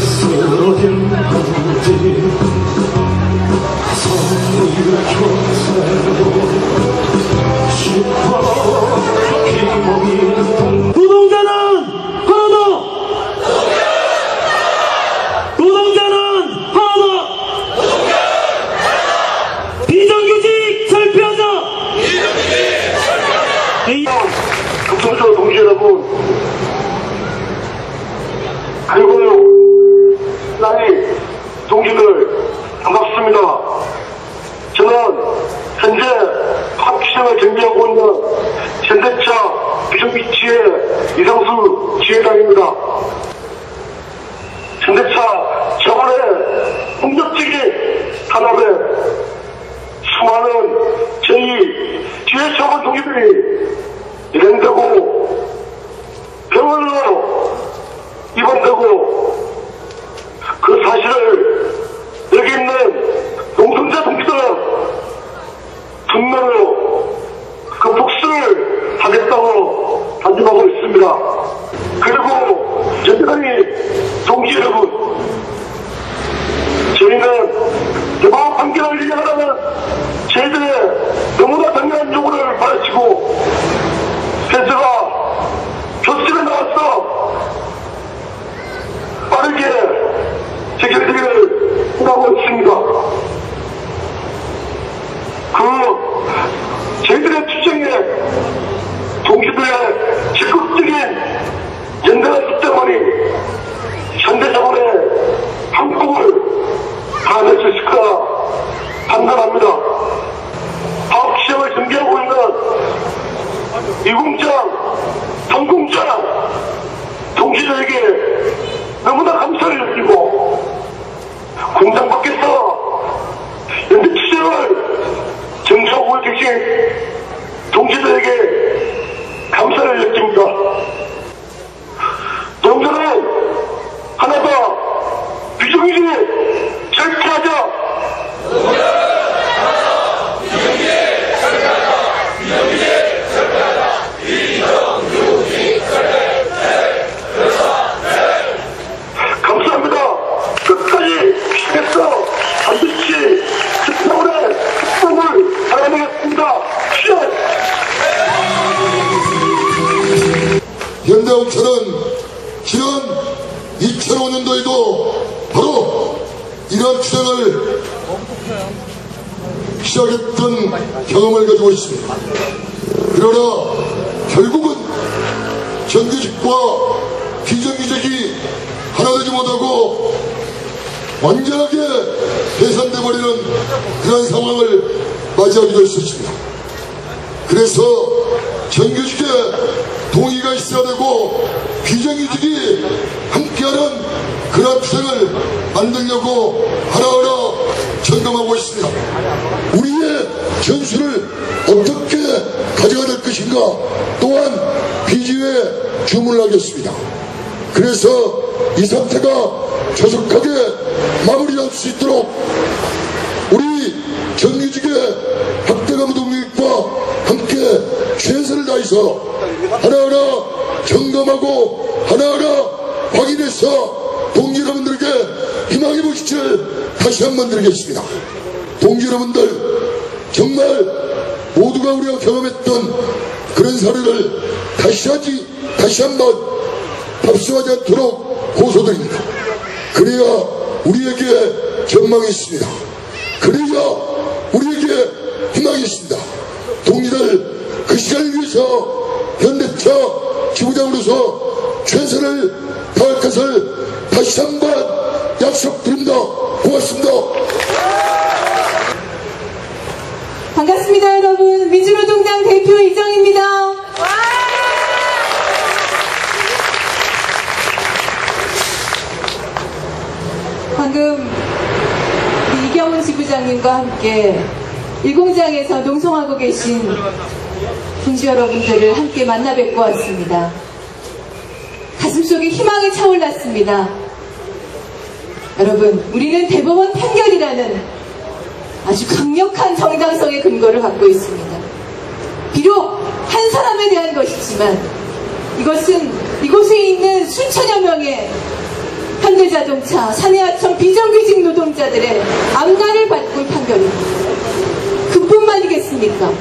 쓰러진 지회장입니다. 현대차 저번에 폭력적인 탄압에 수많은 저희 뒤에 적은 동기들이 일행되고 병원으로 입원되고 그 사실을 여기 있는 농성자 동기들은 분명으로 그 복수를 하겠다고 단정하고 있습니다. 여전히 동지 여러분 저희는 대법 판결을 이행하라는 저희들의 너무나 당연한 요구를 받아치고 패스가 교습에 나와서 빠르게 재결되기를 원하고 있습니다. 그 저희들의 추정에 동시들의 적극적인 연대가 있기 때문에 현대자본의 한국을 가낼 수 있을 거라 판단합니다. 사업 시험을 준비하고 있는 이공장, 성공장 동지들에게 너무나 감사를 느끼고 공장 밖에서 연대 취재를 정치하고 계신 동지들에게 감사를 느낍니다. 동전은 하나 더 비정규직 철폐하자. 감사합니다. 끝까지 힘내서 반드시 특별의 축복을 바라보겠습니다. 시작! 현대업체는 지난 2005년도에도 바로 이러한 주장을 시작했던 경험을 가지고 있습니다. 그러나 결국은 정규직과 비정규직이 하나 되지 못하고 완전하게 해산돼 버리는 그런 상황을 맞이하게 됐습니다. 그래서 정규직에 동의가 있어야 되고 비정규직이 하는 그런 투쟁을 만들려고 하나하나 점검하고 있습니다. 우리의 전술을 어떻게 가져가 될 것인가 또한 비지에 주문을 하겠습니다. 그래서 이 사태가 조속하게 마무리할 수 있도록 우리 정규직의 학대감 동력과 함께 최선을 다해서 하나하나 점검하고 하나하나 확인해서 동지 여러분들에게 희망의 불빛을 다시 한번 드리겠습니다. 동지 여러분들 정말 모두가 우리가 경험했던 그런 사례를 다시 하지 다시 한번 답습하지 않도록 호소드립니다. 그래야 우리에게 전망이 있습니다. 그래야 우리에게 희망이 있습니다. 동지들 그 시간을 위해서 현대차 지부장으로서 최선을 다할 것을 다시 한번. 고맙습니다. 반갑습니다, 여러분. 민주노동당 대표 이정입니다. 방금 이경훈 지부장님과 함께 일공장에서 농성하고 계신 동지 여러분들을 함께 만나 뵙고 왔습니다. 가슴속에 희망이 차올랐습니다. 여러분, 우리는 대법원 판결이라는 아주 강력한 정당성의 근거를 갖고 있습니다. 비록 한 사람에 대한 것이지만 이것은 이곳에 있는 수천여 명의 현대자동차, 사내하청 비정규직 노동자들의 앞날을 바꿀 판결입니다. 그뿐만이겠습니까?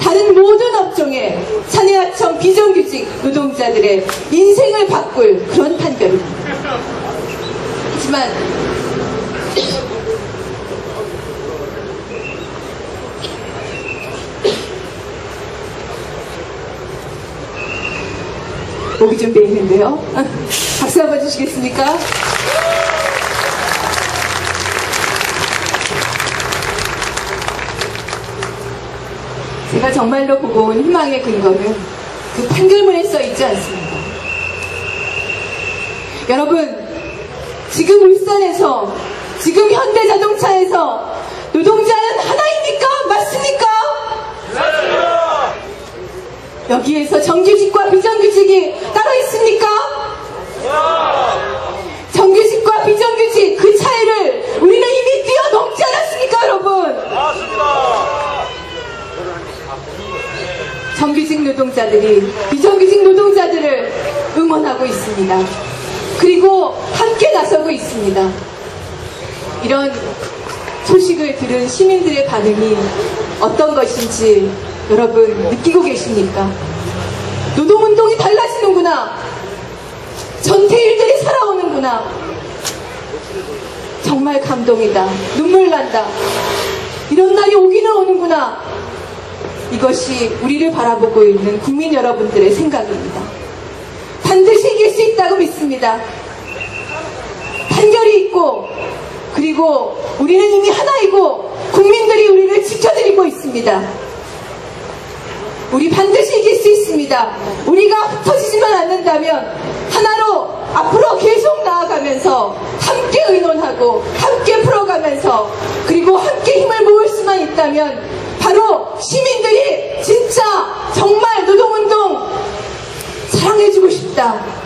다른 모든 업종의 사내하청 비정규직 노동자들의 인생을 바꿀 그런 판결입니다. 하지만 목이 좀 메이는데요. 박수 한번 주시겠습니까? 제가 정말로 보고 온 희망의 근거는 그 판결문에 써 있지 않습니다. 여러분, 지금 울산에서, 지금 현대자동차에서 노동자는 하나입니까? 맞습니까? 여기에서 정규직과 비정규직이 따로 있습니까? 정규직과 비정규직 그 차이를 우리는 이미 뛰어넘지 않았습니까, 여러분? 정규직 노동자들이 비정규직 노동자들을 응원하고 있습니다. 그리고 함께 나서고 있습니다. 이런 소식을 들은 시민들의 반응이 어떤 것인지 여러분 느끼고 계십니까? 노동운동이 달라지는구나. 전태일들이 살아오는구나. 정말 감동이다. 눈물 난다. 이런 날이 오기는 오는구나. 이것이 우리를 바라보고 있는 국민 여러분들의 생각입니다. 있다고 믿습니다. 판결이 있고, 그리고 우리는 이미 하나이고, 국민들이 우리를 지켜드리고 있습니다. 우리 반드시 이길 수 있습니다. 우리가 흩어지지만 않는다면, 하나로 앞으로 계속 나아가면서, 함께 의논하고, 함께 풀어가면서, 그리고 함께 힘을 모을 수만 있다면, 바로 시민들이 진짜 정말 노동운동 사랑해주고 싶다.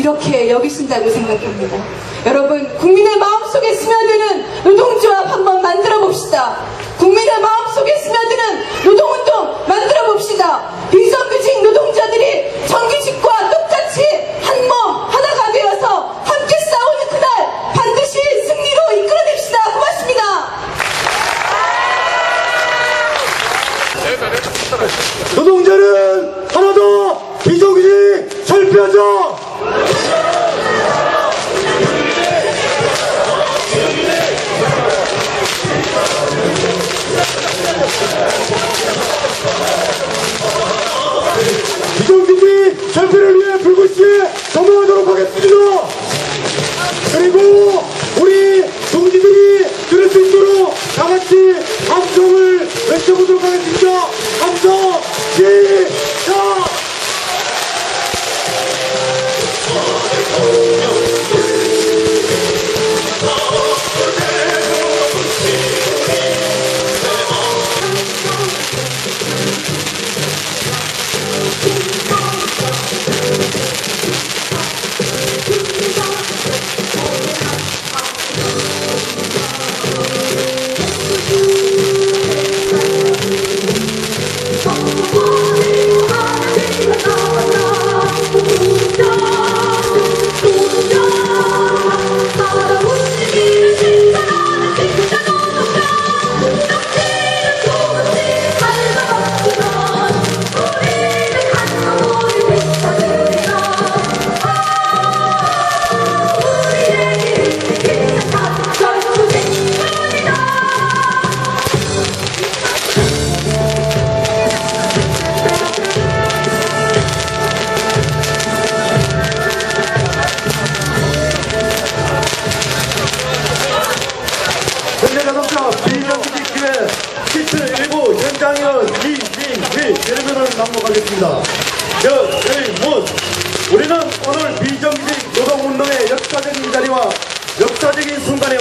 이렇게 여기신다고 생각합니다. 여러분, 국민의 마음속에 스며드는 노동조합 한번 만들어 봅시다. 국민의 마음속에 스며드는 노동운동 만들어 봅시다. 비정규직 노동자들이 정규직과 똑같이 한몸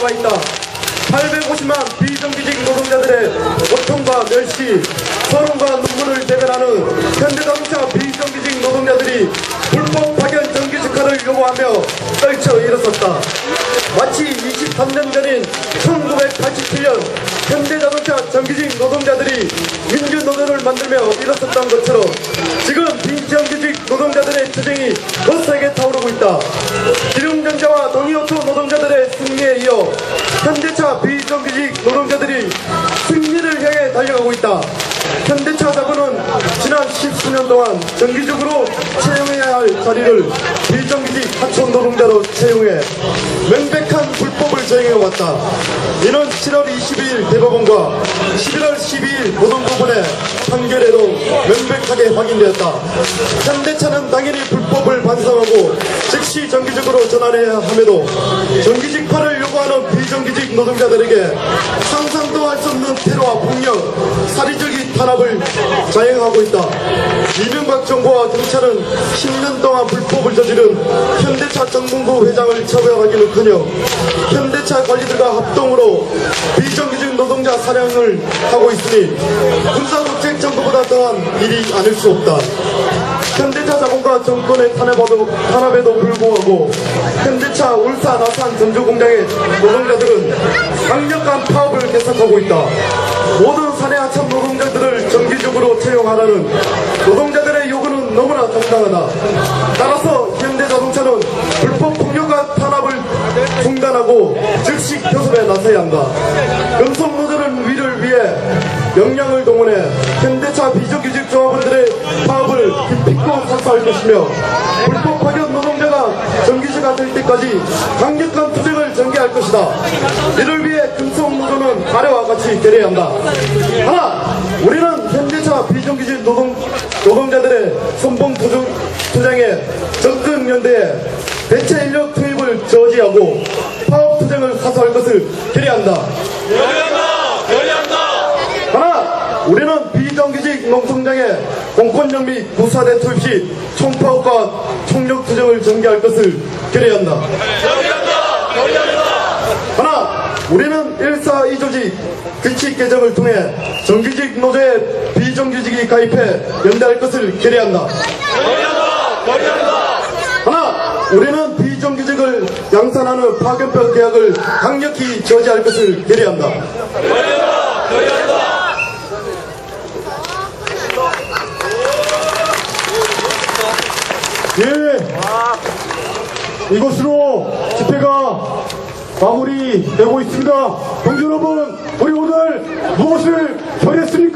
와 있다. 850만 비정규직 노동자들의 고통과 멸시, 서름과 눈물을 대변하는 현대자동차 비정규직 노동자들이 불법 파견 정규직화를 요구하며 떨쳐 일어섰다. 마치 23년 전인 1987년 현대자동차 정규직 노동자들이 민주노동을 만들며 일어섰던 것처럼 채용해 명백한 불법을 저행해 왔다. 이는 7월 22일 대법원과 11월 12일 고등법원의 판결에도 명백하게 확인되었다. 현대차는 당연히 불법을 반성하고 즉시 정기적으로 전환해야 함에도 정기직화를 요구하는 비정기직 노동자들에게 상상도 할 수 없는 테러와 폭력, 사리적인 탄압을 자행하고 있다. 이명박 정부와 경찰은 10년 동안 불법을 저지른 현대차 정문부 회장을 처벌하기는커녕 현대차 관리들과 합동으로 비정규직 노동자 사냥을 하고 있으니 군사독재 정부보다 더한 일이 아닐 수 없다. 현대차 자본과 정권의 탄압에도, 탄압에도 불구하고 현대차 울산 아산 전주 공장의 노동자들은 강력한 파업을 계속하고 있다. 모든 채용하라는 노동자들의 요구는 너무나 정당하다. 따라서 현대자동차는 불법 폭력과 탄압을 중단하고 즉시 교섭에 나서야 한다. 금속 노조는 위를 위해 역량을 동원해 현대차 비정규직 조합원들의 파업을 기필코 사수할 것이며 불법 파견 노동자가 정규직화 될 때까지 강력한 투쟁을 전개할 것이다. 이를 위해 금속 노조는 아래와 같이 결의해야 한다. 하나, 우리는 현대차 비정규직 노동, 노동자들의 선봉 투쟁, 투쟁에 적극 연대해 대체 인력 투입을 저지하고 파업 투쟁을 사수할 것을 결의한다. 하나, 우리는 비정규직 농성장에 공권력 및 부사대 투입 시 총파업과 총력 투쟁을 전개할 것을 결의한다. 하나, 우리는 1사 2조직 규칙 개정을 통해 정규직 노조에 비정규직이 가입해 연대할 것을 결의한다. 하나, 우리는 비정규직을 양산하는 파견법 계약을 강력히 저지할 것을 결의한다. 예, 이것으로 집회가 마무리되고 있습니다. 동지 여러분, 우리 오늘 무엇을 결했습니까?